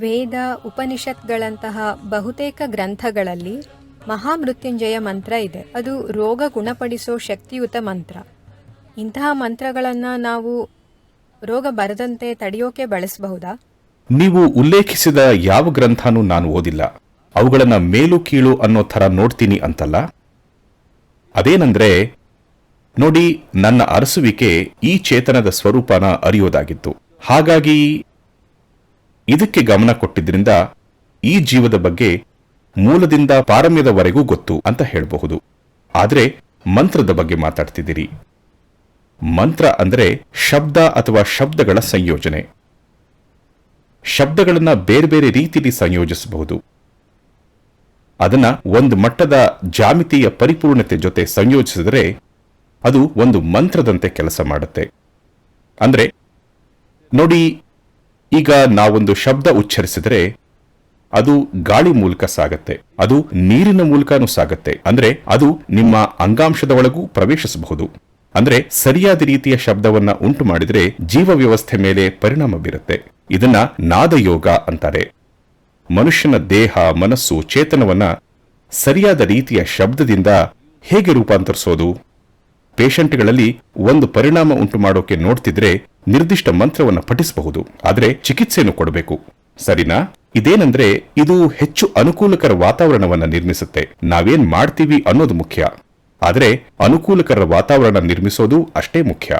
ವೇದ ಉಪನಿಷತ್ಗಳಂತಹ ಬಹುತೇಕ ಗ್ರಂಥಗಳಲ್ಲಿ ಮಹಾಮೃತ್ಯುಂಜಯ ಮಂತ್ರ ಇದೆ. ಅದು ರೋಗ ಗುಣಪಡಿಸೋ ಶಕ್ತಿಯುತ ಮಂತ್ರ. ಇಂತಹ ಮಂತ್ರಗಳನ್ನು ನಾವು ರೋಗ ಬರದಂತೆ ತಡೆಯೋಕೆ ಬಳಸಬಹುದಾ? ನೀವು ಉಲ್ಲೇಖಿಸಿದ ಯಾವ ಗ್ರಂಥನೂ ನಾನು ಓದಿಲ್ಲ. ಅವುಗಳನ್ನು ಮೇಲು ಕೀಳು ಅನ್ನೋ ಥರ ನೋಡ್ತೀನಿ ಅಂತಲ್ಲ? ಅದೇನಂದ್ರೆ, ನೋಡಿ ನನ್ನ ಅರಸುವಿಕೆ ಈ ಚೇತನದ ಸ್ವರೂಪನ ಅರಿಯೋದಾಗಿತ್ತು. ಹಾಗಾಗಿ ಇದಕ್ಕೆ ಗಮನ ಕೊಟ್ಟಿದ್ರಿಂದ ಈ ಜೀವದ ಬಗ್ಗೆ ಮೂಲದಿಂದ ಪಾರಮ್ಯದವರೆಗೂ ಗೊತ್ತು ಅಂತ ಹೇಳಬಹುದು. ಆದರೆ ಮಂತ್ರದ ಬಗ್ಗೆ ಮಾತಾಡ್ತಿದ್ದೀರಿ. ಮಂತ್ರ ಅಂದ್ರೆ ಶಬ್ದ ಅಥವಾ ಶಬ್ದಗಳ ಸಂಯೋಜನೆ. ಶಬ್ದಗಳನ್ನು ಬೇರೆ ಬೇರೆ ರೀತಿಯಲ್ಲಿ ಸಂಯೋಜಿಸಬಹುದು. ಅದನ್ನ ಒಂದು ಮಟ್ಟದ ಜಾಮಿತಿಯ ಪರಿಪೂರ್ಣತೆ ಜೊತೆ ಸಂಯೋಜಿಸಿದರೆ ಅದು ಒಂದು ಮಂತ್ರದಂತೆ ಕೆಲಸ ಮಾಡುತ್ತೆ. ಅಂದ್ರೆ ನೋಡಿ ಈಗ ನಾವೊಂದು ಶಬ್ದ ಉಚ್ಚರಿಸಿದರೆ ಅದು ಗಾಳಿ ಮೂಲಕ ಸಾಗತ್ತೆ, ಅದು ನೀರಿನ ಮೂಲಕನೂ ಸಾಗತ್ತೆ. ಅಂದ್ರೆ ಅದು ನಿಮ್ಮ ಅಂಗಾಂಶದ ಒಳಗೂ ಪ್ರವೇಶಿಸಬಹುದು. ಅಂದ್ರೆ ಸರಿಯಾದ ರೀತಿಯ ಶಬ್ದವನ್ನ ಉಂಟು ಮಾಡಿದ್ರೆ ಜೀವ ವ್ಯವಸ್ಥೆ ಮೇಲೆ ಪರಿಣಾಮ ಬೀರುತ್ತೆ. ಇದನ್ನ ನಾದಯೋಗ ಅಂತಾರೆ. ಮನುಷ್ಯನ ದೇಹ, ಮನಸ್ಸು, ಚೇತನವನ್ನ ಸರಿಯಾದ ರೀತಿಯ ಶಬ್ದದಿಂದ ಹೇಗೆ ರೂಪಾಂತರಿಸೋದು? ಪೇಷಂಟ್ಗಳಲ್ಲಿ ಒಂದು ಪರಿಣಾಮ ಉಂಟು ಮಾಡೋಕೆ ನೋಡ್ತಿದ್ರೆ ನಿರ್ದಿಷ್ಟ ಮಂತ್ರವನ್ನ ಪಠಿಸಬಹುದು, ಆದರೆ ಚಿಕಿತ್ಸೆಯನ್ನು ಕೊಡಬೇಕು. ಸರಿನಾ? ಇದೇನಂದ್ರೆ, ಇದು ಹೆಚ್ಚು ಅನುಕೂಲಕರ ವಾತಾವರಣವನ್ನ ನಿರ್ಮಿಸುತ್ತೆ. ನಾವೇನ್ ಮಾಡ್ತೀವಿ ಅನ್ನೋದು ಮುಖ್ಯ. ಆದರೆ ಅನುಕೂಲಕರ ವಾತಾವರಣ ನಿರ್ಮಿಸೋದು ಅಷ್ಟೇ ಮುಖ್ಯ.